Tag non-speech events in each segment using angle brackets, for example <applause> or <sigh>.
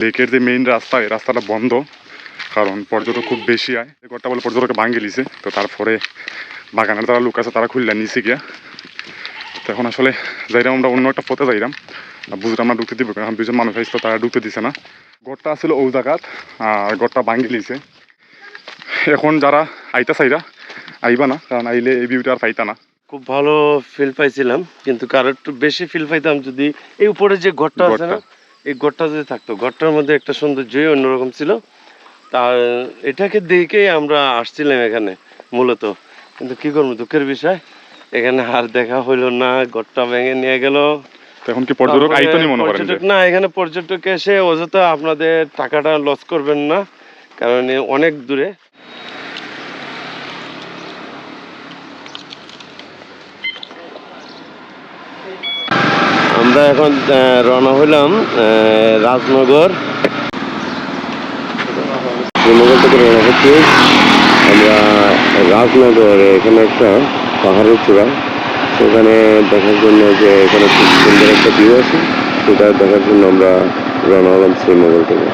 লেকের যে মেইন রাস্তা এই রাস্তাটা বন্ধ কারণ পর্যটক খুব বেশি আয়। ঘরটা বলে পর্যটককে ভাঙে লিছে তো তারপরে বাগানের তারা লোক আছে তারা খুললে নিচে গিয়া। তো এখন আসলে যাইরাম আমরা অন্য একটা পথে যাইরাম। বুঝলাম আমরা ঢুকতে দিব কারণ দুজন মানুষ আসতো তারা ঢুকতে দিছে না। ঘরটা আসলে ও জায়গাত আর ঘরটা ভাঙি লিছে এখন যারা আইতা চাইরা আইবা না কারণ আইলে এই ভিউটা আর পাইতা না। খুব ভালো ফিল পাইছিলাম কিন্তু কারও একটু বেশি ফিল পাইতাম যদি এই উপরে যে ঘরটা আছে না। এই ঘরটা যদি থাকতো ঘরটার মধ্যে একটা সৌন্দর্যই অন্যরকম ছিল। তার এটাকে দেখেই আমরা আসছিলাম এখানে মূলত। কিন্তু কি করব দুঃখের বিষয়। এখানে আর দেখা হইল না ঘরটা ভেঙে নিয়ে গেল। তো এখন কি পর্যটক মনে করেন পর্যটক না এখানে পর্যটক এসে অযথা আপনাদের টাকাটা লস করবেন না কারণ অনেক দূরে। আমরা এখন রওনা হইলাম রাজনগর। থেকে রওনা হচ্ছি। আমরা রাজনগর এখানে একটা পাহাড়ের চূড়া। সেখানে দেখার জন্য যে এখানে খুব সুন্দর একটা ভিউ আছে, সেটা দেখার জন্য আমরা রওনা হলাম শ্রীনগর থেকে।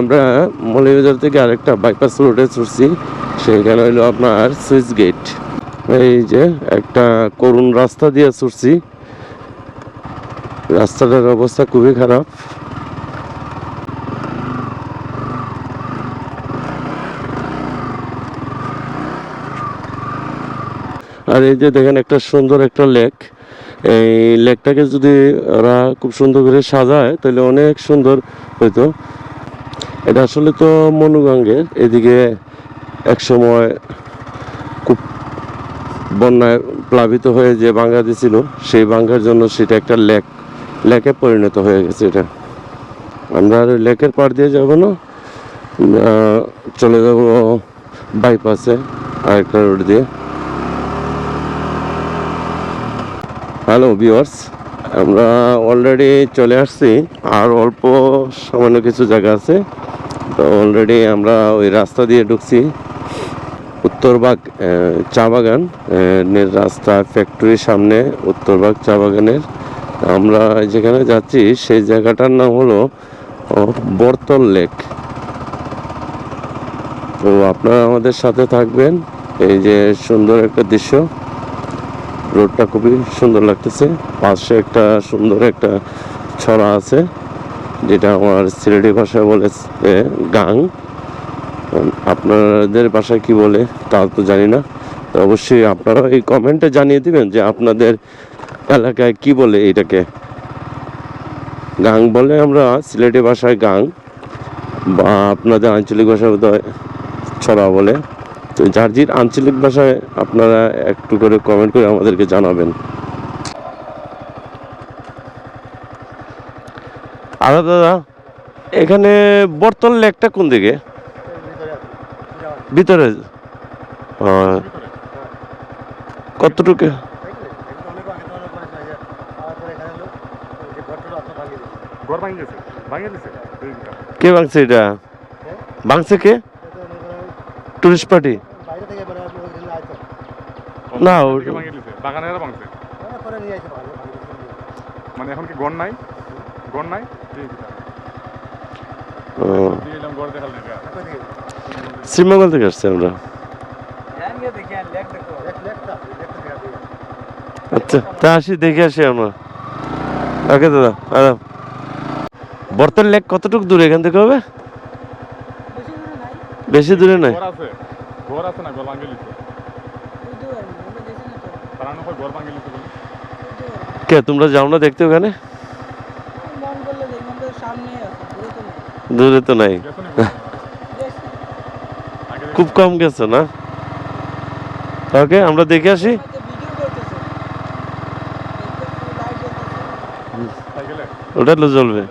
আমরা মৌলভীবাজার থেকে আরেকটা বাইপাস রোডে চড়ছি সেখানে হলো আপনার সুইচ গেট এই যে একটা করুণ রাস্তা দিয়ে চড়ছি রাস্তাটার অবস্থা খুবই খারাপ। আর এই যে দেখেন একটা সুন্দর একটা লেক এই লেকটাকে যদি ওরা খুব সুন্দর করে সাজায়, তাহলে অনেক সুন্দর হইতো। এটা আসলে তো মনুগঙ্গের এদিকে এক সময় খুব বন্যায় প্লাবিত হয়ে যে ভাঙ্গা দিছিল, সেই ভাঙ্গার জন্য সেটা একটা লেক, লেকে পরিণত হয়ে গেছে এটা। আমরা আর লেকের পাড় দিয়ে যাব না চলে যাব বাইপাসে আরেকটা রোড দিয়ে। হ্যালো ভিউয়ার্স, আমরা অলরেডি চলে আসছি, আর অল্প সামান্য কিছু জায়গা আছে। তো অলরেডি আমরা ওই রাস্তা দিয়ে ঢুকছি। উত্তরবাগ চা বাগান রাস্তা ফ্যাক্টরির সামনে উত্তরবাগ চা বাগানের। আমরা যেখানে যাচ্ছি, সেই জায়গাটার নাম হলো বর্তল লেক। তো আপনারা আমাদের সাথে থাকবেন। এই যে সুন্দর একটা দৃশ্য। রোডটা খুবই সুন্দর লাগতেছে। পাশে একটা সুন্দর একটা ছড়া আছে। যেটা আমার সিলেটি ভাষায় বলে গাং। আপনাদের ভাষায় কি বলে তা তো জানি না। তো অবশ্যই আপনারা এই কমেন্টে জানিয়ে দিবেন যে আপনাদের এলাকায় কি বলে এটাকে। গাং বলে আমরা সিলেটি ভাষায় গাং বা আপনাদের আঞ্চলিক ভাষায় বোধহয় ছড়া বলে। তো যার যার আঞ্চলিক ভাষায় আপনারা একটু করে কমেন্ট করে আমাদেরকে জানাবেন। আচ্ছা দাদা এখানে বর্তল লেকটা কোন দিকে? ভিতরে। কতটুকু। কে ভাঙছে এটা? ভাঙছে কে? টুরিস্ট পার্টি না, বাগানেরা ভাঙছে। মানে নিয়ে। মানে এখন কি গড় নাই? গড় নাই? শ্রীমঙ্গল থেকে আসছি আমরা। আচ্ছা তা আসি দেখে আসি আমরা। ওকে দাদা দাদা বর্তন লেক কতটুকু দূরে এখান থেকে হবে? বেশি দূরে নাই। কে তোমরা যাও না দেখতে ওখানে মন করলে দেখবেন তো সামনে আছে দূরে তো নেই দূরে তো নাই। খুব কম গেছে না? ওকে, আমরা দেখে আসি। ওটা তো জ্বলবে।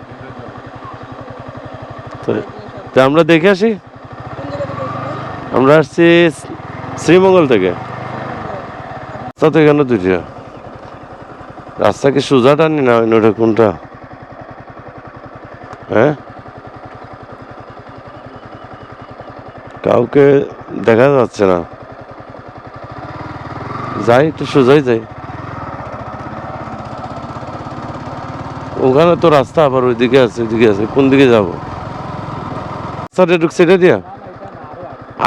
তো- আমরা দেখে আসি। কোন? আমরা আসছি শ্রীমঙ্গল থেকে। রাস্তা তো এখানে দুইটা রাস্তা কি সোজা টানি না ওটা কোনটা? হ্যাঁ? কাউকে দেখা যাচ্ছে না। যাই একটু সোজাই যাই। ওখানে তো রাস্তা আবার ওইদিকে আছে ওইদিকে আছে। কোন দিকে যাব? রাস্তাটা ঢুকছে এটা দিয়া?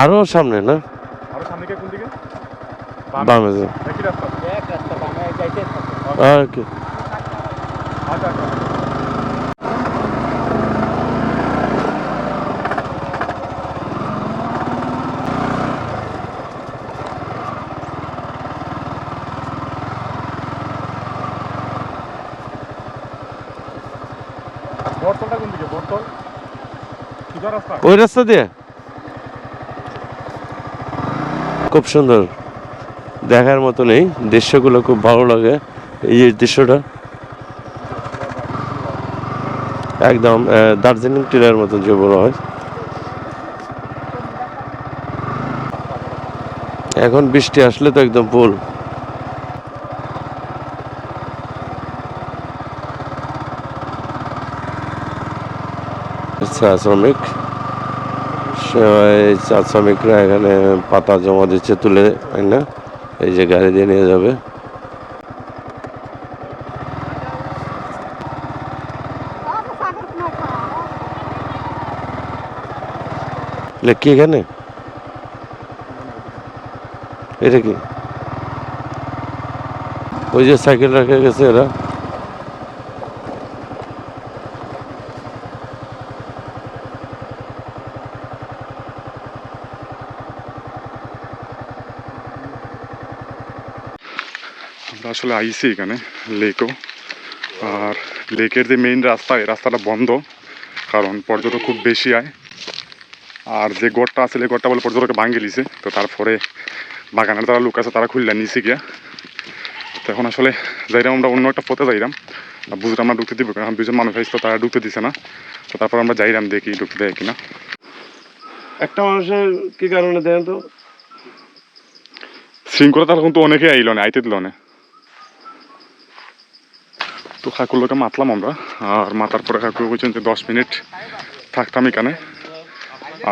আরও সামনে না? আরও সামনে গিয়ে বামে। যে। একই রাস্তা। এক রাস্তা বামে যাইতে ওকে আচ্ছা আচ্ছা বর্তলটা কোন দিকে বর্তল সোজা রাস্তা ওই রাস্তা দিয়ে? খুব সুন্দর। দেখার মতো নেই। দৃশ্যগুলো খুব ভালো লাগে এই যে দৃশ্যটা। একদম দার্জিলিং টিলার মতন যে বলা হয়। এখন বৃষ্টি আসলে তো একদম ফুল। চা শ্রমিক। চা শ্রমিকরা এখানে পাতা জমা দিচ্ছে তুলে তাই না? এই যে গাড়ি দিয়ে নিয়ে যাবে। লে, কি এখানে? এটা কি? ওই যে সাইকেল রাখা গেছে এরা। আসলে আইসি এখানে লেকও। আর লেকের যে মেইন রাস্তা এই রাস্তাটা বন্ধ কারণ পর্যটক খুব বেশি আয়। আর যে গড়টা আছে এই গড়টা বলে পর্যটকে ভাঙ্গে লিছে তো তারপরে বাগানের যারা লোক আছে তারা খুললে নিচে গিয়া। তো এখন আসলে যাইরাম আমরা অন্য একটা পথে আর বুঝতে আমরা ঢুকতে দিব কারণ দুজন মানুষ আসতো তারা ঢুকতে দিছে না। তো তারপর আমরা যাইরাম দেখি ঢুকতে দেয় কিনা। একটা মানুষের কি কারণে দেন তো? শৃঙ্খলা কিন্তু অনেকে আইল না আইতে দিল না। তো কাকুর মাতলাম আমরা, আর মাতার পরে কাকু বলছেন যে দশ মিনিট থাকতাম এখানে।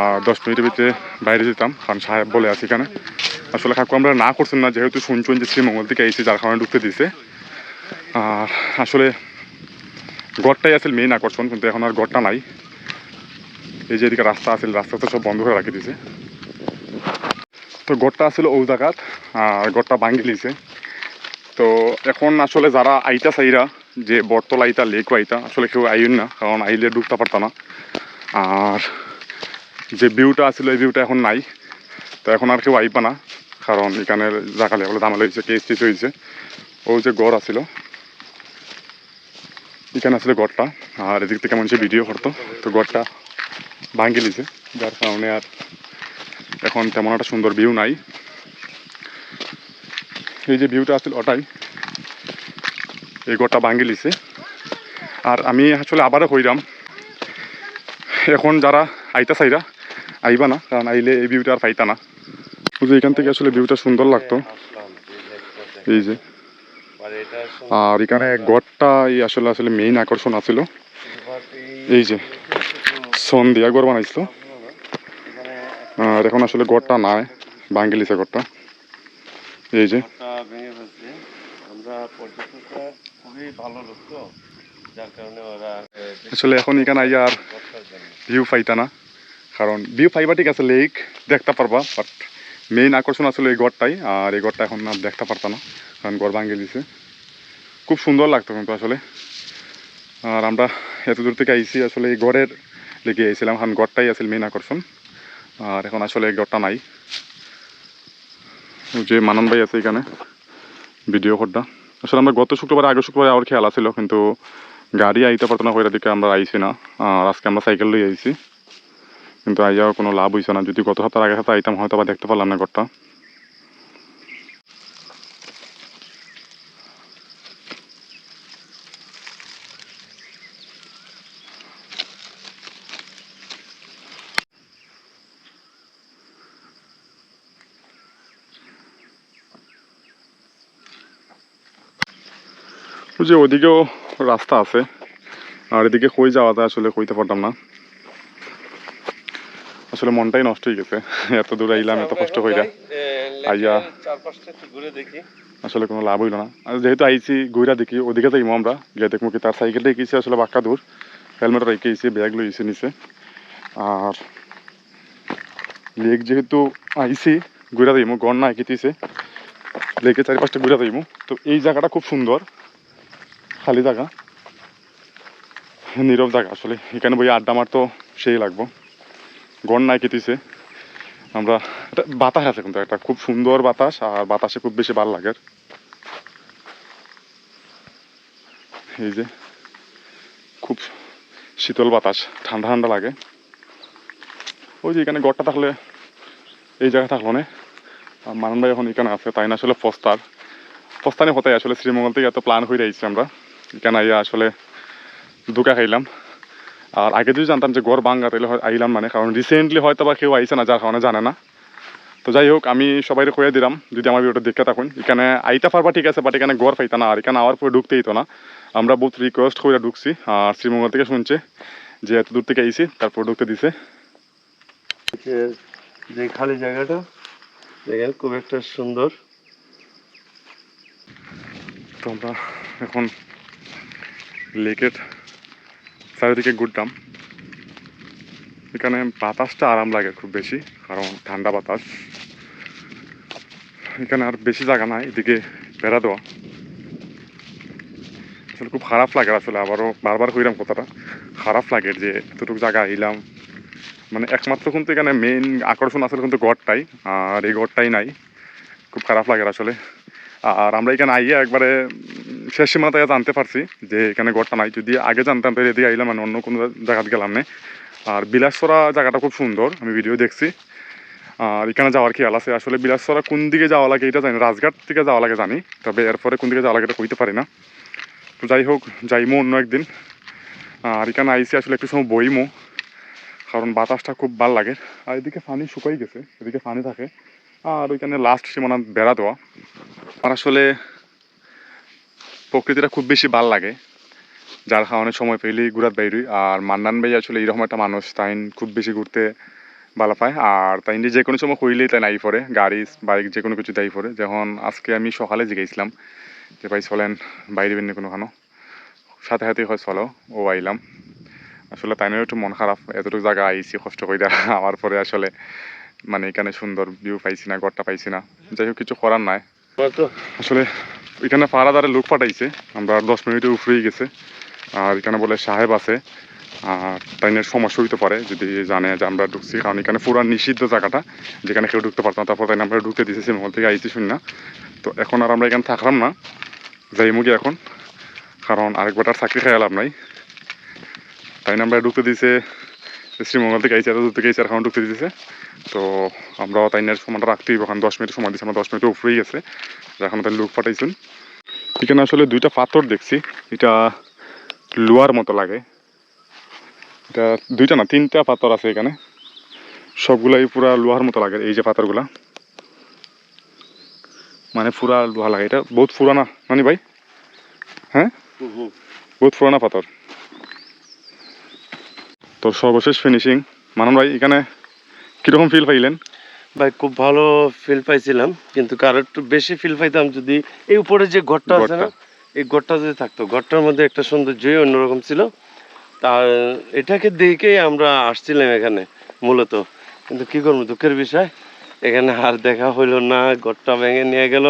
আর দশ মিনিটের ভিতরে বাইরে যেতাম কারণ সাহেব বলে আছি এখানে। আসলে কাকু আমরা না করছেন না, যেহেতু শুনছেন যে শ্রীমঙ্গল থেকে আইসি যার কারণে ঢুকতে দিছে আর আসলে গড়টাই আসলে মেইন আকর্ষণ, কিন্তু এখন আর গড়টা নাই। এই যে এদিকে রাস্তা রাস্তা তো সব বন্ধ করে রাখি দিছে তো গড়টা আসলে জায়গাত আর গড়টা ভাঙ্গি লিছে তো এখন আসলে যারা আইতা চাইরা যে বটতলা আইতা লেক আইতা আসলে কেউ আইন না, কারণ আইলে ঢুকতে পারত না। আর যে ভিউটা আসলে এই ভিউটা এখন নাই। তো এখন আর কেউ আইবা না, কারণ এখানে জাগালে বলে দামালে হয়েছে কেস টেস হয়েছে ও যে গড় আছিল। এখানে আসলে গড়টা, আর এদিক থেকে মানুষের ভিডিও করতো। তো গড়টা ভাঙ্গি লিছে যার কারণে আর এখন তেমন একটা সুন্দর ভিউ নাই। এই যে ভিউটা আসলে ওটাই। এই গোটা ভাঙ্গি লিছে। আর আমি আসলে আবারও কইরাম, এখন যারা আইতা চাইরা আইবা না, কারণ আইলে এই ভিউটা আর পাইতা না। বুঝলি এখান থেকে আসলে ভিউটা সুন্দর লাগতো। এই যে। আর এখানে গড়টা এই আসলে আসলে মেইন আকর্ষণ আছিল। এই যে, সন দিয়া গড় বানাইছিল। আর এখন আসলে গড়টা নাই ভাঙ্গি লিছে গড়টা এই যে। খুবই ভালো লোক তো যার কারণে ওরা আসলে এখন এখানে আইয়া আর ভিউ পাইতা না। কারণ ভিউ পাইবা ঠিক আছে লেক দেখতে পারবা বাট মেইন আকর্ষণ আসলে এই গড়টাই আর এই গড়টা এখন আর দেখতে পারতা না কারণ গড় ভাঙ্গে দিছে খুব সুন্দর লাগতো কিন্তু আসলে। আর আমরা এত দূর থেকে আইসি আসলে এই গড়ের লেগে আইছিলাম কারণ গড়টাই আসলে মেইন আকর্ষণ। আর এখন আসলে এই গড়টা নাই। যে মানন ভাই আছে এখানে ভিডিও করটা আসলে আমরা গত শুক্রবার আগে শুক্রবার আবার খেলা আছিল, কিন্তু গাড়ি আইতে পারতো না ওইটা দিকে আমরা আইছি না। আর আজকে আমরা সাইকেল লই আইছি। কিন্তু আই যাওয়ার কোনো লাভ হইছে না। যদি গত সপ্তাহ আগে সপ্তাহ আইতাম হয়তো বা দেখতে পারলাম না ঘরটা। যে ওদিকেও রাস্তা আছে। আর এদিকে কই যাওয়া যায় আসলে কইতে পারতাম না। আসলে মনটাই নষ্ট হয়ে গেছে। এত দূর আইলাম এত কষ্ট কইরা। আইয়া। আসলে কোনো লাভ হইল না। আর যেহেতু আইছি ঘুরা দেখি ওদিকে যাইমো আমরা। গিয়ে দেখব কি তার সাইকেল রেখেছি আসলে বাক্কা দূর। হেলমেট রেখেছি ব্যাগ লইছি নিচে। আর লেক যেহেতু আইছি ঘুরা যাইমো গড় না আঁকিতেছে লেকে চারিপাশটা ঘুরা যাইমো। তো এই জায়গাটা খুব সুন্দর। খালি জায়গা। নীরব জায়গা আসলে। এখানে বই আড্ডা মারতো সেই লাগবো। গড় নাই কেটেছে। আমরা একটা বাতাস আছে কিন্তু, একটা খুব সুন্দর বাতাস, আর বাতাসে খুব বেশি ভালো লাগে এই যে, খুব শীতল বাতাস, ঠান্ডা ঠান্ডা লাগে। ওই যে এখানে গড়টা থাকলে এই জায়গা থাকল না। আর মানন ভাই এখন এখানে আছে, তাই না? আসলে ফস্তার। ফস্তানে হতে আসলে শ্রীমঙ্গল থেকে এত প্ল্যান হয়ে রয়েছে আমরা। এখানে আইয়া আসলে দুকা খাইলাম। আর আগে যদি জানতাম যে গড় বাঙ্গা হয়- আইলাম মানে কারণ রিসেন্টলি হয়তো বা কেউ আইসে না যার কারণে জানে না। তো যাই হোক আমি সবাই কয়ে দিলাম যদি আমার ভিডিওটা দেখতে থাকুন। এখানে আইতা পারবা ঠিক আছে বাট এখানে গড় পাইতা না আর এখানে আওয়ার পরে ঢুকতে তো না। আমরা বহুত রিকোয়েস্ট করে ঢুকছি আর শ্রীমঙ্গল থেকে শুনছে যে এত দূর থেকে আইছি তারপর ঢুকতে দিছে। যে- খালি জায়গাটা খুব একটা সুন্দর। তো আমরা এখন লেকের চারিদিকে ঘুরতাম। এখানে বাতাসটা আরাম লাগে খুব বেশি, কারণ ঠান্ডা বাতাস। এখানে আর বেশি জায়গা নাই, এদিকে বেড়া দেওয়া আসলে খুব খারাপ লাগে আসলে, আবারও বারবার কইরাম কথাটা। খারাপ লাগে যে এতটুকু জায়গা আইলাম। মানে একমাত্র কিন্তু এখানে মেইন আকর্ষণ আসলে কিন্তু গড়টাই আর এই গড়টাই নাই। খুব খারাপ লাগে আসলে। আর আমরা এখানে আইয়া একবারে শেষ সীমাতে জানতে পারছি যে এখানে গড়টা নাই। যদি আগে জানতাম, তাহলে এদিকে আইলাম মানে অন্য কোনো জায়গাতে গেলাম না। আর বিলাসরা জায়গাটা খুব সুন্দর, আমি ভিডিও দেখছি। আর এখানে যাওয়ার খেয়াল আছে। আসলে বিলাসরা কোন দিকে যাওয়া লাগে এটা জানি। রাজঘাট থেকে যাওয়া লাগে জানি। তবে এরপরে কোন দিকে যাওয়া লাগে এটা কইতে পারি না। তো যাই হোক, যাইমো অন্য একদিন। আর এখানে আইসি আসলে একটু সময় বইমো, কারণ বাতাসটা খুব ভালো লাগে। আর এদিকে পানি শুকাই গেছে, এদিকে পানি থাকে। আর ওইখানে লাস্ট সীমানা বেড়া দেওয়া আর আসলে প্রকৃতিটা খুব বেশি ভালো লাগে। যার কারণে সময় পেলেই ঘুরাত বাইরই আর মান্নান ভাই আসলে এরকম একটা মানুষ তাই খুব বেশি ঘুরতে ভালো পায়। আর তাই যে কোনো সময় কইলেই তাই নাই পড়ে গাড়ি বাইক যে কোনো কিছু দায়ী পড়ে। যখন আজকে আমি সকালে জিগেছিলাম যে ভাই চলেন বাইরে বেরনি কোনোখানো সাথে সাথে হয় চলো ও আইলাম। আসলে তাই একটু মন খারাপ। এতটুকু জায়গা আইছি কষ্ট করে আমার পরে আসলে মানে এখানে সুন্দর ভিউ পাইছি না ঘরটা পাইছি না। যাই হোক কিছু করার নাই। আসলে এখানে পাহারাদারে লোক পাঠাইছে। আমরা দশ মিনিটের উপরেই গেছে। আর এখানে বলে সাহেব আছে। আর তাইনের সমস্যা হইতে পারে, যদি জানে যে আমরা ঢুকছি। কারণ এখানে পুরো নিষিদ্ধ জায়গাটা, যেখানে কেউ ঢুকতে পারতাম তারপর তাই আমরা ঢুকতে দিয়েছি সিনেমা থেকে আইছি শুনি না। তো এখন আর আমরা এখানে থাকলাম না। যাই মুগি এখন। কারণ আরেকবার আর চাকরি খাই লাভ নাই। তাই আমরা ঢুকতে দিয়েছে শ্রীমঙ্গল থেকে আইসি দূর থেকে আইসি আর এখন ঢুকতে দিয়েছে তো আমরাও তাইনের সময়টা রাখতেই ওখানে দশ মিনিট সময় দিয়েছে আমরা দশ মিনিটের উপরেই গেছে এখন তাই লোক পাঠাইছেন। এখানে আসলে দুইটা পাথর দেখছি এটা লোয়ার মতো লাগে। এটা দুইটা না তিনটা পাথর আছে এখানে। সবগুলাই পুরা লোহার মতো লাগে এই যে পাথরগুলা। মানে পুরা লোহা লাগে এটা বহুত পুরানা মানে ভাই? হ্যাঁ? বহুত পুরানা পাথর। তো সর্বশেষ ফিনিশিং মানন ভাই এখানে কীরকম ফিল পাইলেন? ভাই খুব ভালো ফিল পাইছিলাম কিন্তু কারও একটু বেশি ফিল পাইতাম যদি এই উপরে যে ঘরটা আছে না এই ঘরটা যদি থাকতো ঘরটার মধ্যে একটা সৌন্দর্যই অন্যরকম ছিল। তার এটাকে দেখেই আমরা আসছিলাম এখানে মূলত। কিন্তু কি করব দুঃখের বিষয় এখানে আর দেখা হইল না ঘরটা ভেঙে নিয়ে গেল।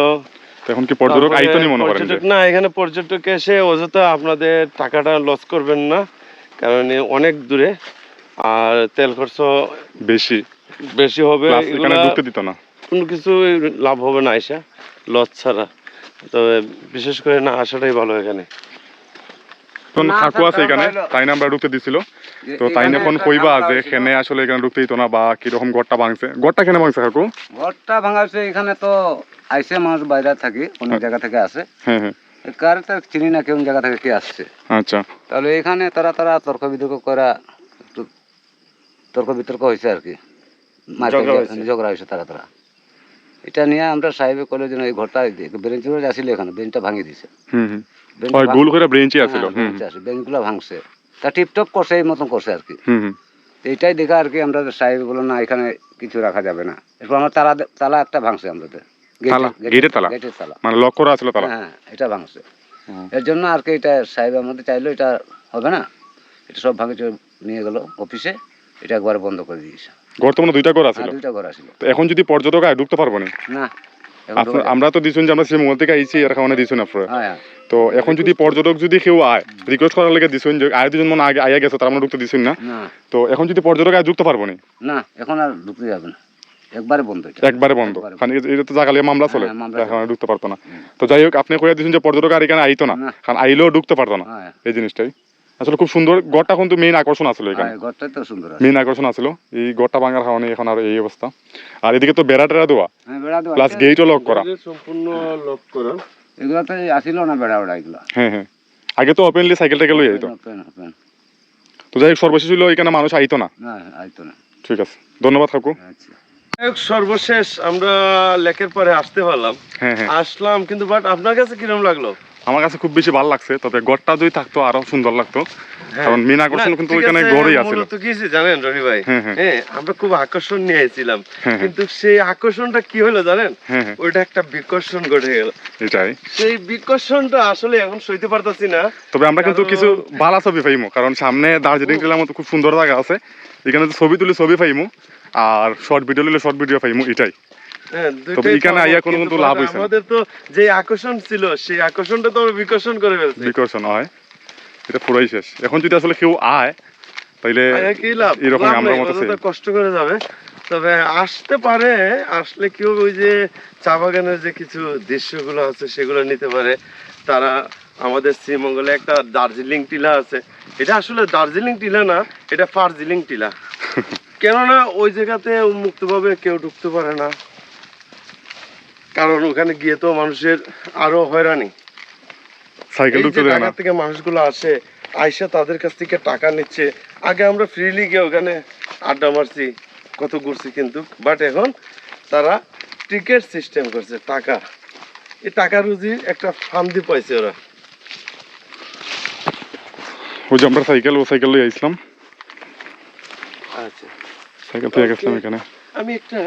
এখন কি পর্যটক তারপরে মনে করেন পর্যটক না এখানে পর্যটক এসে অযথা আপনাদের টাকাটা লস করবেন না। কারণ অনেক দূরে আর তেল খরচ বেশি। বেশি হবে এখানে ঢুকতে দিত না। কোনো কিছু লাভ হবে না আইসা লস ছাড়া। তবে বিশেষ করে না আসাটাই ভালো এখানে। তখন আছে এখানে তাই না আমরা ঢুকতে দিছিল। তো তাই না এখন কইবা যে এখানে আসলে এখানে ঢুকতে দিত না বা কীরকম ঘরটা ভাঙছে। ঘরটা কেন ভাঙছে কাকু ঘরটা ভাঙা এখানে তো আইসে মানুষ বাইরে থাকি অনেক জায়গা থেকে আসে। হ্যাঁ হ্যাঁ। কার চিনি না কোন জায়গা থেকে কে আসছে। আচ্ছা। তাহলে এখানে তারা তারা তর্ক বিতর্ক করা তর্ক বিতর্ক হয়েছে আর কি। ঝগড়া হয়েছে। তারা তারা। এটা নিয়ে আমরা সাহেবে কলে যেন এই ঘরটা বেঞ্চ আসলে এখানে বেঞ্চটা ভাঙিয়ে দিছে। গোল করে হুম। ব্যাংকগুলো ভাঙছে। তা টিপটপ করছে এই মতন করছে আর কি। এইটাই দেখা আর কি আমরা সাহেব বলো না এখানে কিছু রাখা যাবে না। এরপর আমার তালা তালা একটা ভাঙছে আমাদের। তালা? গেটের তালা? গেটের তালা। মানে লক করা আছিল তারা হ্যাঁ এটা ভাঙছে। এর জন্য আর কি এটা সাহেব আমাদের চাইলো এটা হবে না? এটা সব ভাঙে নিয়ে গেল অফিসে এটা একবারে বন্ধ করে দিয়েছে। বর্তমানে দুইটা ঘর আর দুইটা ঘর আসলো এখন যদি পর্যটক আয় ঢুকতে পারব না? আমরা তো দিছুন যে আমরা সেই মোবাইল থেকে আইছি এর কারণে দিছুন আপনারা। যাবে- হ্যাঁ হ্যাঁ। তো এখন যদি পর্যটক যদি কেউ আয় রিকোয়েস্ট করার লেগে দিছুন যে আয় দুজন মনে আগে আইয়া গেছে তার মানে ঢুকতে দিছুন না। তো এখন যদি পর্যটক আয় ঢুকতে পারব না? না এখন আর ঢুকতে যাবে না। একবারে বন্ধ একবারে বন্ধ। কারণ এটা তো জাগালে মামলা চলে। হ্যাঁ, এখন আর ঢুকতে পারতো না। তো যাই হোক আপনি কইয়া দিছেন যে পর্যটক আর এখানে আইতো না। না। কারণ আইলেও ঢুকতে পারতো না। হ্যাঁ। এই জিনিসটাই। আসলে খুব সুন্দর গড়টা কিন্তু মেইন আকর্ষণ আসলে এখানে। হ্যাঁ, তো সুন্দর মেইন আকর্ষণ আসলো এই গড়টা ভাঙার কারণে এখন আর এই অবস্থা। আর এদিকে তো বেড়া টেরা দেওয়া। হ্যাঁ বেড়া দেওয়া প্লাস। গেটও লক করা। সম্পূর্ণ লক করা। এগুলো তো আসিল না বেড়া বেড়া এগুলো? হ্যাঁ হ্যাঁ। আগে তো ওপেনলি সাইকেল টাইকেল লই open. তো যাই হোক সর্বশেষ হলো এখানে মানুষ আইতো না। না আইতো না। ঠিক আছে। ধন্যবাদ কাকু। আচ্ছা। সর্বশেষ আমরা লেকের পরে আসতে পারলাম। হ্যাঁ হ্যাঁ। আসলাম কিন্তু বাট আপনার কাছে কিরম লাগল? আমার কাছে খুব বেশি ভালো লাগছে তবে গড়টা যদি থাকতো আরও সুন্দর লাগতো। হ্যাঁ। কারণ মেন আকর্ষণ কিন্তু ওইখানে গড়ই আছিল মূলত কি জানেন রনি ভাই? হ্যাঁ, আমরা খুব আকর্ষণ নিয়ে। কিন্তু সেই আকর্ষণটা কি হলো জানেন? ওইটা একটা বিকর্ষণ ঘটে গেল। এটাই। সেই বিকর্ষণটা আসলে এখন সইতে পারতাছি না। তবে আমরা কিন্তু কিছু বালা ছবি পাইমু কারণ সামনে দার্জিলিং টিলার মতো খুব সুন্দর জায়গা আছে। এখানে ছবি তুলে ছবি পাইমু। আর শর্ট ভিডিও নিলে শর্ট ভিডিও পাইমু এটাই। তবে এখানে আইয়া কোনো কিন্তু কিন্তু লাভ হইছে আমাদের তো যে আকর্ষণ ছিল সেই আকর্ষণটা তো আমরা বিকর্ষণ করে ফেলছি। বিকর্ষণ হয়। এটা পুরাই শেষ। এখন যদি আসলে কেউ আয় তাইলে আইয়া কি লাভ? এরকম আমরা মতো কষ্ট করে যাবে। তবে আসতে পারে আসলে কেউ ওই যে চা বাগানের যে কিছু দৃশ্যগুলো আছে সেগুলো নিতে পারে। তারা আমাদের শ্রীমঙ্গলে একটা দার্জিলিং টিলা আছে। এটা আসলে দার্জিলিং টিলা না এটা ফার্জিলিং টিলা। <laughs> কেননা ওই জায়গাতে উন্মুক্তভাবে কেউ ঢুকতে পারে না। কারণ ওখানে গিয়ে তো মানুষের আরও হয়রানি। সাইকেল ঢুকতে দেয় না। থেকে মানুষগুলো আসে আইসা তাদের কাছ থেকে টাকা নিচ্ছে। আগে আমরা ফ্রিলি গিয়ে ওখানে আড্ডা মারছি কত ঘুরছি কিন্তু। বাট এখন তারা টিকিট সিস্টেম করছে টাকা। এই টাকা রুজির একটা ফান্দি পাইছে ওরা। ওই যে আমরা সাইকেল ও সাইকেল লই আইছিলাম আচ্ছা। সাইকেল থেকে গেছিলাম এখানে আমি একটা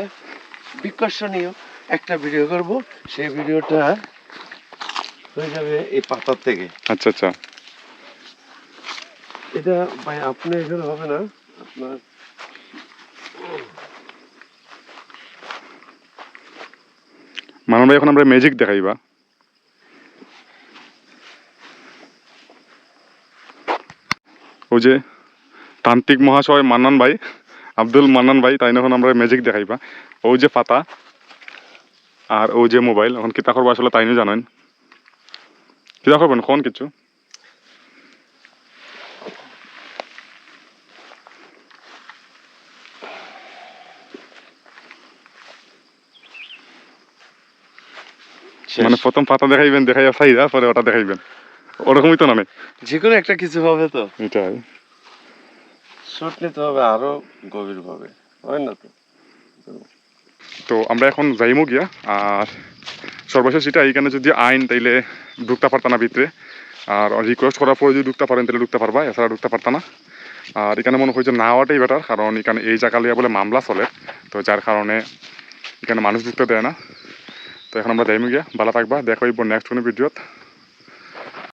বিকর্ষণীয় একটা ভিডিও করব। সেই ভিডিওটা হয়ে যাবে এই পাতার থেকে। আচ্ছা আচ্ছা। এটা ভাই আপনি এখানে হবে না আপনার মানব ভাই এখন আমরা ম্যাজিক দেখাইবা ওই যে তান্ত্রিক মহাশয় মান্নান ভাই আব্দুল মান্নান ভাই তাই এখন আমরা ম্যাজিক দেখাইবা। ওই যে পাতা আর ওই যে মোবাইল এখন কিতা করব আসলে তাই জানেন। কিতা করবেন কোন কিছু? মানে প্রথম পাতা দেখাইবেন দেখাইয়া চাইরা পরে ওটা দেখাইবেন। ওরকমই তো নামে। যে কোনো একটা কিছু হবে তো। এটাই। শট নিতে হবে আরও গভীর ভাবে হয় না তো? তো আমরা এখন যাইমু গিয়া, আর সর্বশেষ এটা এইখানে যদি আইন তাইলে ঢুকতে পারতা না ভিতরে, আর রিকোয়েস্ট করার পরে যদি ঢুকতে পারেন তাহলে ঢুকতে পারবা, এছাড়া ঢুকতে পারতা না। আর এখানে মনে হয় যে না হওয়াটাই বেটার কারণ এখানে এই জায়গা লিয়া বলে মামলা চলে, তো যার কারণে এখানে মানুষ ঢুকতে দেয় না। তো এখন আমরা যাইমু গিয়া, ভালো থাকবা, দেখা নেক্সট কোনো ভিডিওত।